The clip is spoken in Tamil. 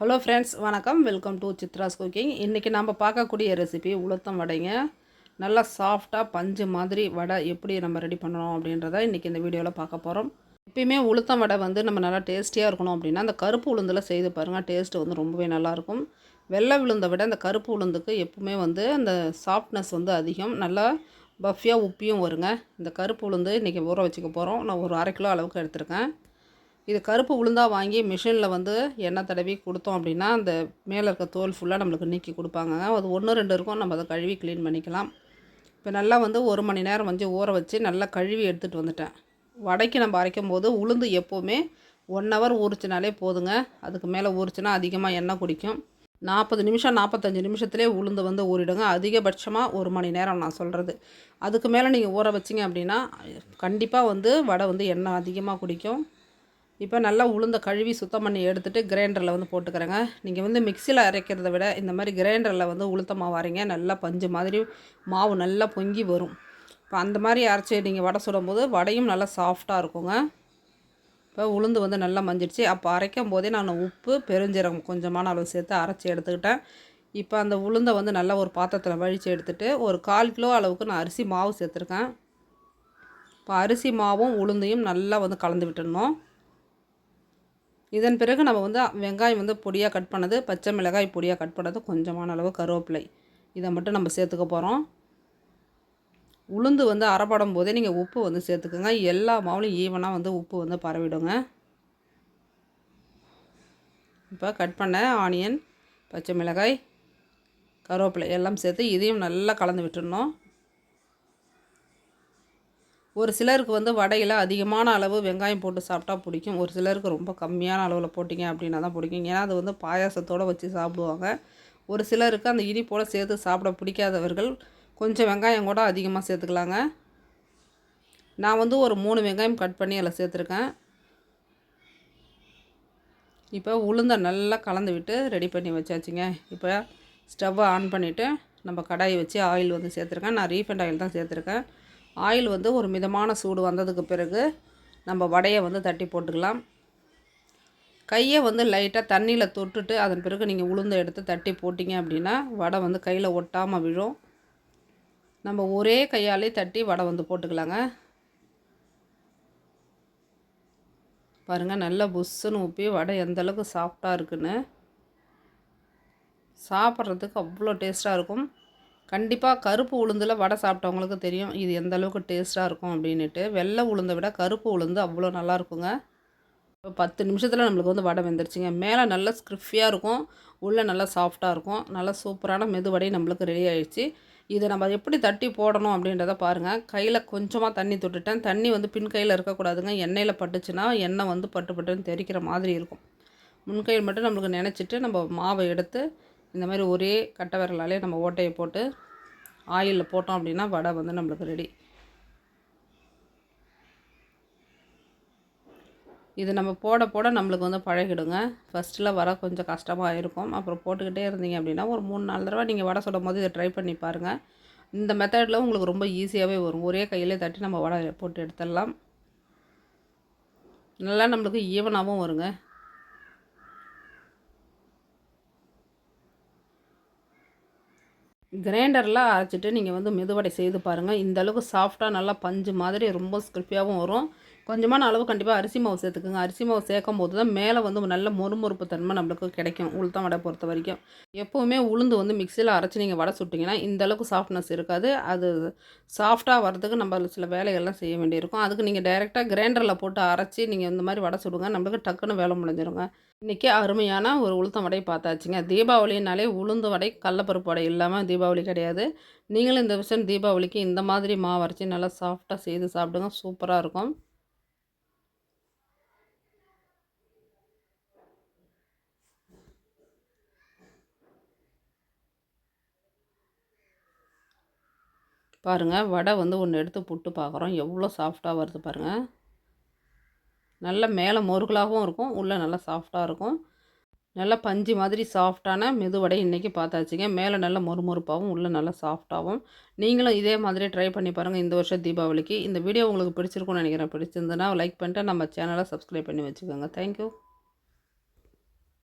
ஹலோ ஃப்ரெண்ட்ஸ் வணக்கம். வெல்கம் டு சித்ராஸ் குக்கிங் இன்றைக்கி நம்ம பார்க்கக்கூடிய ரெசிபி உளுத்தம் வடைங்க. நல்லா சாஃப்டாக பஞ்சு மாதிரி வடை எப்படி நம்ம ரெடி பண்ணணும் அப்படின்றத இன்றைக்கி இந்த வீடியோவில் பார்க்க போகிறோம் எப்பயுமே உளுத்தம் வடை வந்து நம்ம நல்லா டேஸ்டியாக இருக்கணும் அப்படின்னா அந்த கருப்பு உளுந்தில் செய்து பாருங்கள் டேஸ்ட்டு வந்து ரொம்பவே நல்லாயிருக்கும் வெள்ளை உளுந்தை விட அந்த கருப்பு உளுந்துக்கு எப்பவுமே வந்து அந்த சாஃப்ட்னஸ் வந்து அதிகம். நல்லா பஃபியாக உப்பியும் வருங்க. இந்த கருப்பு உளுந்து இன்றைக்கி ஊற வச்சுக்க போகிறோம் நான் ஒரு அரை கிலோ அளவுக்கு எடுத்திருக்கேன். இது கருப்பு உளுந்தா வாங்கி மிஷினில் வந்து எண்ணெய் தடவி கொடுத்தோம் அப்படின்னா அந்த மேலே இருக்க தோல் ஃபுல்லாக நம்மளுக்கு நீக்கி கொடுப்பாங்க. அது ஒன்று ரெண்டு இருக்கும். நம்ம அதை கழுவி க்ளீன் பண்ணிக்கலாம். இப்போ நல்லா வந்து ஒரு மணி நேரம் வந்து ஊற வச்சு நல்லா கழுவி எடுத்துகிட்டு வந்துட்டேன். வடைக்கு நம்ம அரைக்கும் போது உளுந்து எப்போவுமே ஒன் ஹவர் ஊறிச்சினாலே போதுங்க. அதுக்கு மேலே ஊறிச்சின்னா அதிகமாக எண்ணெய் குடிக்கும். நாற்பது நிமிஷம் நாற்பத்தஞ்சு நிமிஷத்துலேயே உளுந்து வந்து ஊறிடுங்க. அதிகபட்சமாக ஒரு மணி நேரம் நான் சொல்கிறது அதுக்கு மேலே நீங்கள் ஊற வச்சிங்க அப்படின்னா கண்டிப்பாக வந்து வடை வந்து எண்ணெய் அதிகமாக குடிக்கும். இப்போ நல்லா உளுந்த கழுவி சுத்தம் பண்ணி எடுத்துகிட்டு கிரைண்டரில் வந்து போட்டுக்கிறேங்க. நீங்கள் வந்து மிக்சியில் அரைக்கிறத விட இந்த மாதிரி கிரைண்டரில் வந்து உளுத்த மாவு அரைங்க. நல்லா பஞ்சு மாதிரி மாவு நல்லா பொங்கி வரும். இப்போ அந்த மாதிரி அரைச்சி நீங்கள் வடை சுடும்போது வடையும் நல்லா சாஃப்டாக இருக்குங்க. இப்போ உளுந்து வந்து நல்லா மஞ்சிடுச்சு. அப்போ அரைக்கும் போதே நான் உப்பு பெருஞ்சீரகம் கொஞ்சமான அளவு சேர்த்து அரைச்சி எடுத்துக்கிட்டேன். இப்போ அந்த உளுந்தை வந்து நல்லா ஒரு பாத்திரத்தில் வழித்து எடுத்துகிட்டு ஒரு கால் கிலோ அளவுக்கு நான் அரிசி மாவு சேர்த்துருக்கேன். இப்போ அரிசி மாவும் உளுந்தையும் நல்லா வந்து கலந்து விட்டுடணும். இதன் பிறகு நம்ம வந்து வெங்காயம் வந்து பொடியாக கட் பண்ணது பச்சை மிளகாய் பொடியாக கட் பண்ணது கொஞ்சமான அளவு கருவேப்பிலை. இதை மட்டும் நம்ம சேர்த்துக்க போகிறோம் உளுந்து வந்து அரைப்படும் போதே நீங்கள் உப்பு வந்து சேர்த்துக்கோங்க. எல்லா மாவுலையும் ஈவனாக வந்து உப்பு வந்து பரவிடுங்க. இப்போ கட் பண்ண ஆனியன் பச்சை மிளகாய் கருவேப்பிலை எல்லாம் சேர்த்து இதையும் நல்லா கலந்து விட்டுடணும். ஒரு சிலருக்கு வந்து வடையில் அதிகமான அளவு வெங்காயம் போட்டு சாப்பிட்டா பிடிக்கும். ஒரு சிலருக்கு ரொம்ப கம்மியான அளவில் போட்டிங்க அப்படின்னா தான் பிடிக்கும். ஏன்னா அது வந்து பாயாசத்தோடு வச்சு சாப்பிடுவாங்க. ஒரு சிலருக்கு அந்த இனிப்போடு சேர்த்து சாப்பிட பிடிக்காதவர்கள் கொஞ்சம் வெங்காயம் கூட அதிகமாக சேர்த்துக்கலாங்க. நான் வந்து ஒரு மூணு வெங்காயம் கட் பண்ணி அதில் சேர்த்துருக்கேன். இப்போ உளுந்தை நல்லா கலந்து விட்டு ரெடி பண்ணி வச்சாச்சுங்க. இப்போ ஸ்டவ்வை ஆன் பண்ணிவிட்டு நம்ம கடாயை வச்சு ஆயில் வந்து சேர்த்துருக்கேன். நான் ரீஃபண்ட் ஆயில் தான் சேர்த்துருக்கேன். ஆயில் வந்து ஒரு மிதமான சூடு வந்ததுக்கு பிறகு நம்ம வடையை வந்து தட்டி போட்டுக்கலாம். கையை வந்து லைட்டாக தண்ணியில் தொட்டுட்டு அதன் பிறகு நீங்கள் உளுந்த எடுத்து தட்டி போட்டிங்க அப்படின்னா வடை வந்து கையில் ஒட்டாமல் விழும். நம்ம ஒரே கையாலே தட்டி வடை வந்து போட்டுக்கலாங்க. பாருங்கள் நல்லா புஷ்ஷுன்னு ஊப்பி வடை எந்தளவுக்கு சாஃப்டாக இருக்குன்னு. சாப்பிட்றதுக்கு அவ்வளோ டேஸ்ட்டாக இருக்கும். கண்டிப்பாக கருப்பு உளுந்தில் வடை சாப்பிட்டவங்களுக்கு தெரியும் இது எந்த அளவுக்கு டேஸ்ட்டாக இருக்கும் அப்படின்ட்டு வெள்ளை உளுந்தை விட கருப்பு உளுந்து அவ்வளோ நல்லாயிருக்குங்க இப்போ பத்து நிமிஷத்தில் நம்மளுக்கு வந்து வடை வெந்துருச்சுங்க. மேலே நல்லா ஸ்க்ரிஃபியாக இருக்கும் உள்ளே நல்லா சாஃப்டாக இருக்கும். நல்லா சூப்பரான மெதுவடை நம்மளுக்கு ரெடி ஆகிடுச்சு இதை நம்ம எப்படி தட்டி போடணும் அப்படின்றத பாருங்கள் கையில் கொஞ்சமாக தண்ணி தொட்டுட்டேன். தண்ணி வந்து பின் கையில் இருக்கக்கூடாதுங்க. எண்ணெயில் பட்டுச்சுன்னா எண்ணெய் வந்து பட்டு பட்டுன்னு தெரிக்கிற மாதிரி இருக்கும். முன்கையில் மட்டும் நம்மளுக்கு நினச்சிட்டு நம்ம மாவை எடுத்து இந்த மாதிரி ஒரே கட்டை விரலாலே நம்ம ஓட்டையை போட்டு ஆயிலில் போட்டோம் அப்படின்னா வடை வந்து நம்மளுக்கு ரெடி இது நம்ம போட போட நம்மளுக்கு வந்து பழகிடுங்க. ஃபஸ்ட்டில் வர கொஞ்சம் கஷ்டமாக இருக்கும். அப்புறம் போட்டுக்கிட்டே இருந்தீங்க அப்படின்னா ஒரு மூணு நாலு தடவை நீங்கள் வடை சுடும் போது இதை ட்ரை பண்ணி பாருங்கள் இந்த மெத்தடில் உங்களுக்கு ரொம்ப ஈஸியாகவே வரும். ஒரே கையிலே தட்டி நம்ம வடை போட்டு எடுத்துடலாம். நல்லா நம்மளுக்கு ஈவனாகவும் வருங்க. கிரைண்டரில் அரைச்சிட்டு நீங்கள் வந்து மெதுவடை செய்து பாருங்கள் இந்த அளவுக்கு சாஃப்டாக நல்லா பஞ்சு மாதிரி ரொம்ப ஸ்கிரிப்பியாகவும் வரும். கொஞ்சமான அளவு கண்டிப்பாக அரிசி மாவு சேர்த்துக்குங்க. அரிசி மாவு சேர்க்கும் போது தான் மேலே வந்து நல்ல மொறுமொறுப்பு தன்மை நம்மளுக்கு கிடைக்கும் உளுத்தம் வடை பொறுத்த வரைக்கும். எப்போவுமே உளுந்து வந்து மிக்சியில் அரைச்சி நீங்கள் வடை சுட்டிங்கன்னா இந்த அளவுக்கு சாஃப்ட்னஸ் இருக்காது. அது சாஃப்டாக வரதுக்கு நம்ம சில வேலைகள்லாம் செய்ய வேண்டியிருக்கும். அதுக்கு நீங்கள் டைரெக்டாக கிரைண்டரில் போட்டு அரைச்சி நீங்கள் இந்த மாதிரி வடை சுடுங்க. நம்மளுக்கு டக்குன்னு வேலை முடிஞ்சிருங்க. இன்றைக்கி அருமையான ஒரு உளுத்தம் வடை பார்த்தாச்சுங்க. தீபாவளினாலே உளுந்து வடை கடலப்பருப்பு வடை இல்லாமல் தீபாவளி கிடையாது. நீங்களும் இந்த விஷயம் தீபாவளிக்கு இந்த மாதிரி மாவு அரைச்சி நல்லா சாஃப்டாக செய்து சாப்பிடுங்க. சூப்பராக இருக்கும். பாருங்கள் வடை வந்து ஒன்று எடுத்து புட்டு பார்க்குறோம் எவ்வளோ சாஃப்டாக வருது பாருங்கள் நல்ல மேலே முருகலாகவும் இருக்கும். உள்ளே நல்லா சாஃப்டாக இருக்கும். நல்லா பஞ்சு மாதிரி சாஃப்டான மெதுவடை இன்றைக்கி பார்த்தாச்சுங்க. மேலே நல்ல மொறுமொறுப்பாகவும் உள்ளே நல்லா சாஃப்டாகவும் நீங்களும் இதே மாதிரி ட்ரை பண்ணி பாருங்கள் இந்த வருஷம் தீபாவளிக்கு. இந்த வீடியோ உங்களுக்கு பிடிச்சிருக்கும்னு நினைக்கிறேன். பிடிச்சிருந்ததுன்னா லைக் பண்ணிட்டு நம்ம சேனலை சப்ஸ்கிரைப் பண்ணி வச்சுக்கோங்க. தேங்க்யூ